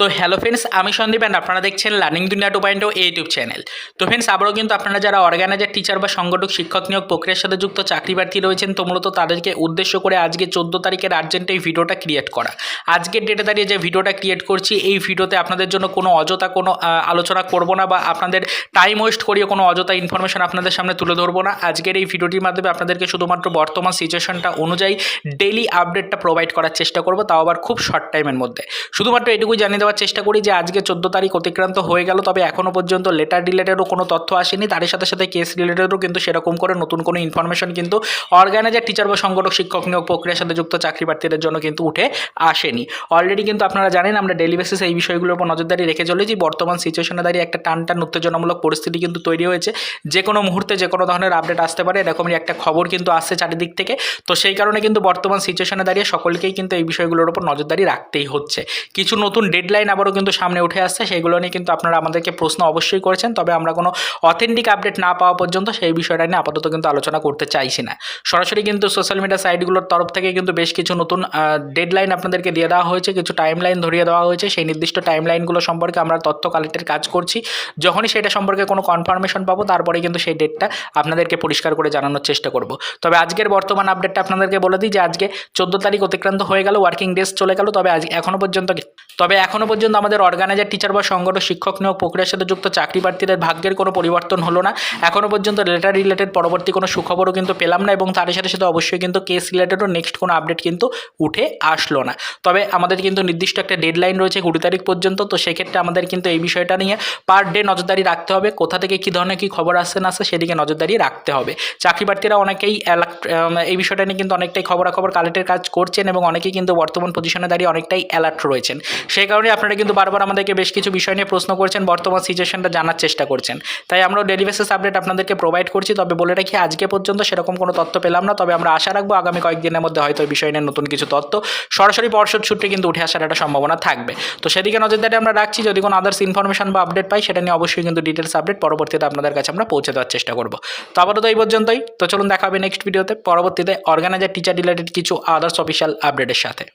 তো hello friends আমি Sandeep and আপনারা দেখছেন learning Duniya two point YouTube channel তো ফ্রেন্ডস আবারও কিন্তু আপনারা যারা অর্গানাইজার টিচার বা সংগঠক, শিক্ষক নিয়োগ প্রক্রিয়ার সাথে যুক্ত, চাকরি প্রার্থী রয়েছেন, তো মূলত তাদেরকে উদ্দেশ্য করে আজকে চোদ্দ তারিখের আর্জেন্ট এই ভিডিওটা ক্রিয়েট করা। আজকের ডেটে দাঁড়িয়ে যে ভিডিওটা ক্রিয়েট করছি, এই ভিডিওতে আপনাদের জন্য কোনো অযথা কোনো আলোচনা করব না বা আপনাদের টাইম ওয়েস্ট করিয়ে কোনো অযথা ইনফরমেশন আপনাদের সামনে তুলে ধরবো না। আজকের এই ভিডিওটির মাধ্যমে আপনাদেরকে শুধুমাত্র বর্তমান সিচুয়েশনটা অনুযায়ী ডেইলি আপডেটটা প্রোভাইড করার চেষ্টা করব, তাও আবার খুব শর্ট টাইমের মধ্যে। শুধুমাত্র এটুকুই জানিয়ে দেওয়ার চেষ্টা করি যে আজকে চোদ্দ তারিখ অতিক্রান্ত হয়ে গেল, তবে এখনও পর্যন্ত লেটার রিলেটেডও কোনো তথ্য আসেনি। তার সাথে সাথে কেস রিলেটেডও কিন্তু সেরকম করে নতুন কোনো ইনফরমেশন কিন্তু অর্গানাইজার টিচার বা সংগঠক, শিক্ষক নিয়োগ প্রক্রিয়ার সাথে যুক্ত চাকরি প্রার্থীদের জন্য কিন্তু উঠে আসেনি। অলরেডি কিন্তু আপনারা জানেন, আমরা ডেলি বেসিসে এই বিষয়গুলোর উপর নজরদারি রেখে চলেছি। বর্তমান সিচুয়েশনে দাঁড়িয়ে একটা টান টান উত্তেজনামূলক পরিস্থিতি কিন্তু তৈরি হয়েছে। যে কোনো মুহূর্তে যে কোনো ধরনের আপডেট আসতে পারে, এরকমই একটা খবর কিন্তু আসছে চারিদিক থেকে। তো সেই কারণে কিন্তু বর্তমান সিচুয়েশনে দাঁড়িয়ে সকলকেই কিন্তু এই বিষয়গুলোর উপর নজরদারি রাখতেই হচ্ছে। কিছু নতুন ডেডলাইন আবারও কিন্তু সামনে উঠে আসছে। সেইগুলো নিয়ে কিন্তু আপনারা আমাদেরকে প্রশ্ন অবশ্যই করেছেন। তবে আমরা কোনো অথেন্টিক আপডেট না পাওয়া পর্যন্ত সেই বিষয়টা নিয়ে আপাতত কিন্তু আলোচনা করতে চাইছি না। সরাসরি কিন্তু সোশ্যাল মিডিয়া সাইটগুলোর তরফ থেকে কিন্তু বেশ কিছু নতুন ডেডলাইন আপনাদেরকে দিয়ে দেওয়া হয়েছে। কিছু টাইম লাইন ধরিয়ে দেওয়া হয়েছে। সেই নির্দিষ্ট টাইম লাইনগুলো সম্পর্কে আমরা তথ্য কালেক্টের কাজ করছি। যখনই সেটা সম্পর্কে কোনো কনফার্মেশন পাবো, তারপরে কিন্তু সেই ডেটটা আপনাদেরকে পরিষ্কার করে জানানোর চেষ্টা করব। তবে আজকের বর্তমান আপডেটটা আপনাদেরকে বলে দিই যে, আজকে চোদ্দ তারিখ অতিক্রান্ত হয়ে গেল ওয়ার্কিং ডেজ চলে গেল। তবে আজ এখনও পর্যন্ত তবে এখনও পর্যন্ত আমাদের অর্গানাইজার টিচার বা সংগঠন শিক্ষক নিয়োগ প্রক্রিয়ার সাথে যুক্ত চাকরি প্রার্থীদের ভাগ্যের কোনো পরিবর্তন হলো না। এখনও পর্যন্ত লেটার রিলেটেড পরবর্তী কোনো সুখবরও কিন্তু পেলাম না এবং তার সাথে সাথে অবশ্যই কিন্তু কেস রিলেটেডও নেক্সট কোনো আপডেট কিন্তু উঠে আসলো না। তবে আমাদের কিন্তু নির্দিষ্ট একটা ডেডলাইন রয়েছে কুড়ি তারিখ পর্যন্ত, তো সেক্ষেত্রে আমাদের কিন্তু এই বিষয়টা নিয়ে পার ডে নজরদারি রাখতে হবে। কোথা থেকে কী ধরনের কী খবর আসছে না আসছে সেদিকে নজরদারি রাখতে হবে। চাকরি প্রার্থীরা অনেকেই এই বিষয়টা নিয়ে কিন্তু অনেকটাই খবরাখবর কালেক্টের কাজ করছেন এবং অনেকেই কিন্তু বর্তমান পজিশনে দাঁড়িয়ে অনেকটাই অ্যালার্ট রয়েছেন। সেই কারণে আপনারা কিন্তু বারবার আমাদেরকে বেশ কিছু বিষয় নিয়ে প্রশ্ন করছেন, বর্তমান সিচুয়েশনটা জানার চেষ্টা করছেন। তাই আমরা ডেলি বেসিস আপডেট আপনাদেরকে প্রোভাইড করছি, তবে বলে রাখি আজকে পর্যন্ত সেরকম কোনো তথ্য পেলাম না, তবে আমরা আশা রাখব আগামী কয়েকদিনের মধ্যে হয়তো এই বিষয় নিয়ে নতুন কিছু তথ্য সরাসরি পর্ষদ সূত্রে কিন্তু উঠে আসার একটা সম্ভাবনা থাকবে। তো সেদিকে নজরদারি আমরা রাখছি, যদি কোনো আদার্স ইনফরমেশন বা আপডেট পাই, সেটা নিয়ে অবশ্যই কিন্তু ডিটেলস আপডেট পরবর্তীতে আপনাদের কাছে আমরা পৌঁছে দেওয়ার চেষ্টা করব। তো আপাতত এই পর্যন্তই, তো চলুন দেখা হবে নেক্সট ভিডিওতে পরবর্তীতে অর্গানাইজার টিচার রিলেটেড কিছু আদার্স অফিসিয়াল আপডেটের সাথে।